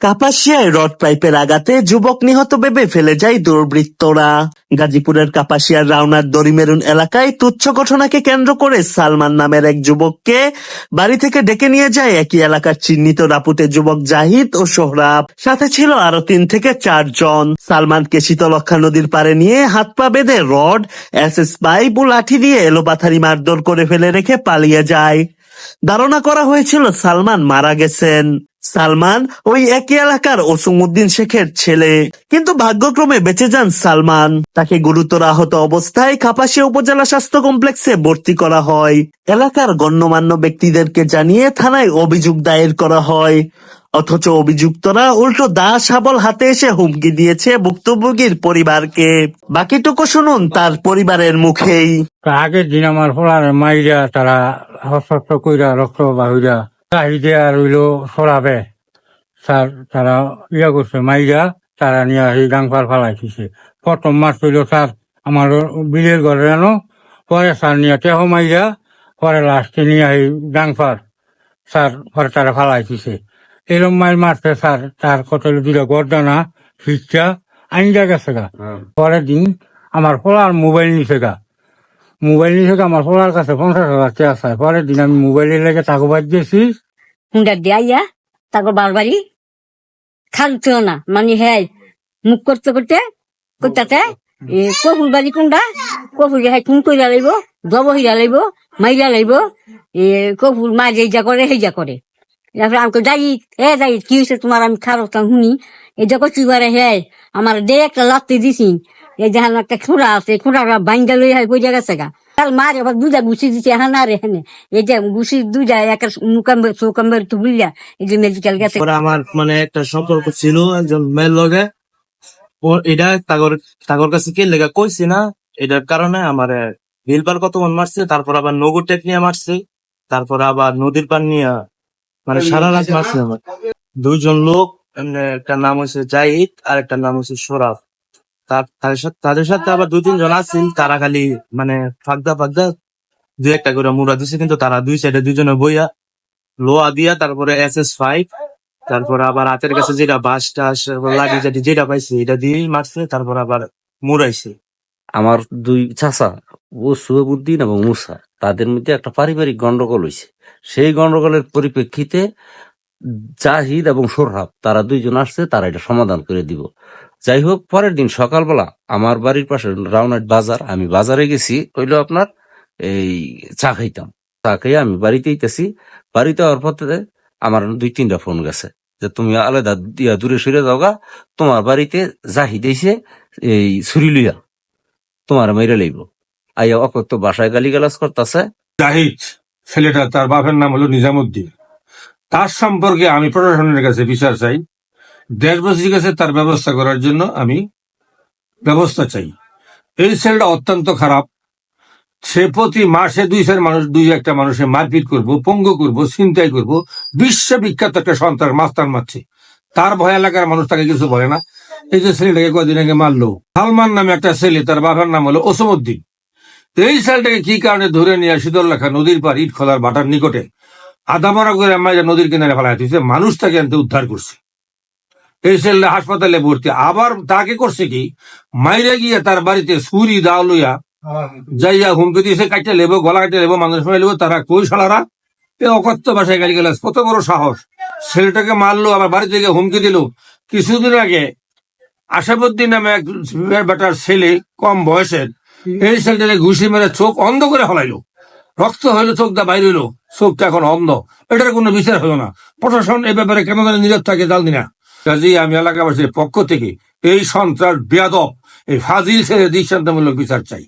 কাপাসিয়ায় rod পাইপের আঘাতে যুবক নিহত ভেবে ফেলে যায় দুর্বৃত্তরা। গাজীপুরের কাপাসিয়ার রাউনার দরিমেরুন এলাকায় তুচ্ছ ঘটনাকে কেন্দ্র করে সালমান নামের এক যুবককে বাড়ি থেকে ডেকে নিয়ে যায় একই এলাকার চিহ্নিত রাপুতে যুবক জাহিদ ও সোহরাব। সাথে ছিল আরও তিন থেকে চারজন। সালমানকে শীতলক্ষা নদীর পারে নিয়ে হাত পা বেঁধে রড, এস এস পাইপ ও লাঠি দিয়ে এলোপাথারি মারধর করে ফেলে রেখে পালিয়ে যায়। ধারণা করা হয়েছিল সালমান মারা গেছেন। সালমান ওই একই এলাকার ওসুমুদ্দিন শেখের ছেলে। কিন্তু ভাগ্যক্রমে বেঁচে যান সালমান। তাকে গুরুতর আহত অবস্থায় কাপাসিয়া উপজেলা স্বাস্থ্য কমপ্লেক্সে ভর্তি করা হয়। এলাকার গণ্যমান্য ব্যক্তিদেরকে জানিয়ে থানায় অভিযোগ দায়ের করা হয়। অথচ অভিযুক্তরা উল্টো দা শাবল হাতে এসে হুমকি দিয়েছে ভুক্তভোগীর পরিবারকে। বাকিটুকু শুনুন তার পরিবারের মুখেই। আগের দিন আমার ফলার মাইরা তারা হস্ত কইরা রক্ত বাহিরা চাহিদে আর হইল সরাবে। স্যার তারা ইয়া করছে মাইরা তারা নিয়ে আসি ডাংফার ফালাইছে প্রথম মাস হইল স্যার আমার বিলের ঘরে আনো পরে স্যার নিয়ে তেহ মাইরা পরে লাস্টে নিয়ে আসি ডাংফার স্যার পরে তারা ফালাইছে এরম মাইল মারছে স্যার তার কত দুটা গর্দানা ফিচ্ছা আইনটা গেছে গা। পরের দিন আমার ফলার মোবাইল নিছে গা। মোবাইল নিয়ে থেকে আমার ফলার কাছে পঞ্চাশ হাজার টাকা আছে। পরের দিন আমি মোবাইলের লেগে টাকা বাদ দিয়েছি। হুন্ডা দিয়া তারপর বারবারই খালছিল না। মানে হ্যাঁ মুখ করতে করতে করতে কহুল বাড়ি কোনটা কহুল হ্যাঁ খুন কইরা লাইব, জব হইয়া লাগবো মাইরা লাইব, এ, কহুল মা যে যা করে যা করে। তারপরে আমাকে যাই এ যাই কি হয়েছে তোমার? আমি খারাপ শুনি। এই যখন কি করে হ্যাঁ আমার দে একটা লাত্তি দিছি। এই যে একটা খুঁড়া আছে, খুঁড়াটা বাইন্দা লই হয় বইয়া গেছে গা। তার মার এবার দুজা গুছি দিছে হানা রে হেনে এই যে গুছি দুজা একটা মুকাম্বে চৌকাম্বের তুলিয়া এই যে মেডিকেল গেছে। আমার মানে একটা সম্পর্ক ছিল একজন মেয়ের লগে। ও, এটা তাগর তাগর কাছে কে লেগা কইছি না, এটার কারণে আমার বিলবার কত মন মারছে, তারপর আবার নগর টেক নিয়ে মারছে, তারপর আবার নদীর পান নিয়ে মানে সারা রাত মারছে আমার দুইজন লোক একটা নাম হচ্ছে জাহিদ আর একটা নাম হচ্ছে সোরাফ। তাদের সাথে আবার দুই, তিনজন আছেন, তারা খালি মানে ফাগদা ফাগদা দুই একটা করে মুড়া দিছে, কিন্তু তারা দুই সাইডে দুইজনে বইয়া লোয়া দিয়া, তারপরে এস এস ফাইভ তারপর আবার হাতের কাছে যেটা বাস টাস লাঠি টাঠি যেটা পাইছে, এটা দিয়েই মারছে, তারপর আবার মুড়াইছে। আমার দুই চাচা, ও সুয়েবুদ্দিন এবং মুসা, তাদের মধ্যে একটা পারিবারিক গন্ডগোল হয়েছে সেই গন্ডগোলের পরিপ্রেক্ষিতে জাহিদ এবং সোরহাব, তারা দুইজন আসছে, তারা এটা সমাধান করে দিব। যাই হোক পরের দিন সকালবেলা আমার বাড়ির পাশে রাউনাট বাজার, আমি বাজারে গেছি, হইল আপনার এই চা খাইতাম। চা খাইয়ে আমি বাড়িতে ইতেছি বাড়িতে হওয়ার পথে আমার দুই তিনটা ফোন গেছে যে, তুমি আলাদা দিয়া দূরে সরে যাওগা তোমার বাড়িতে জাহিদ এসে এই ছুরি লইয়া, তোমার মেরে লইব। আইয়া অকত বাসায় গালি গালাজ করতেছে। জাহিদ, ছেলেটা তার বাপের নাম হলো নিজামুদ্দিন। তার সম্পর্কে আমি প্রশাসনের কাছে বিচার চাই। দেশবাসীর কাছে তার ব্যবস্থা করার জন্য আমি ব্যবস্থা চাই। এই ছেলেটা অত্যন্ত খারাপ। সে প্রতি মাসে দুই চার মানুষ, দুই একটা মানুষের মারপিট করব, পঙ্গু করব, ছিনতাই করব বিশ্ববিখ্যাত একটা সন্ত্রাস মাস্তান মারছে। তার ভয় এলাকার মানুষ তাকে কিছু বলে না। এই যে ছেলেটাকে কদিন আগে মারলো। সালমান নামে একটা ছেলে, তার বাবার নাম হলো ওসমুদ্দিন। এই ছেলেটাকে কি কারণে ধরে নিয়ে শীতলরেখা নদীর পার ইট খোলার বাটার নিকটে। আদামারা করে আমরা নদীর কিনারে ফেলা মানুষ তাকে আনতে উদ্ধার করছে। এই হাসপাতালে ভর্তি। আবার তাকে করছে কি? মাইরে গিয়ে তার বাড়িতে সুরি দাও লইয়া যাইয়া হুমকি দিয়েছে কাটতে লেবো, গলা কাটতে লেবো, মানুষ মেরে লেবো, তারা কই শালারা? এ অকথ্য ভাষায় গালি গেলাস কত বড় সাহস। ছেলেটাকে মারলো, আবার বাড়ি থেকে হুমকি দিল। কিছুদিন আগে আশাবুদ্দিন নামে এক বেটার ছেলে, কম বয়সের, এই ছেলেটাকে ঘুষি মেরে চোখ অন্ধ করে হলাইলো রক্ত হইল, চোখটা বাইর হইল, চোখটা এখন অন্ধ। এটার কোনো বিচার হলো না। প্রশাসন এ ব্যাপারে কেন জানি নীরব থাকে জানি না। কাজেই আমি এলাকাবাসীর পক্ষ থেকে এই সন্ত্রাস বেয়াদব এই ফাজিল ছেলে দৃষ্টান্তমূলক বিচার চাই।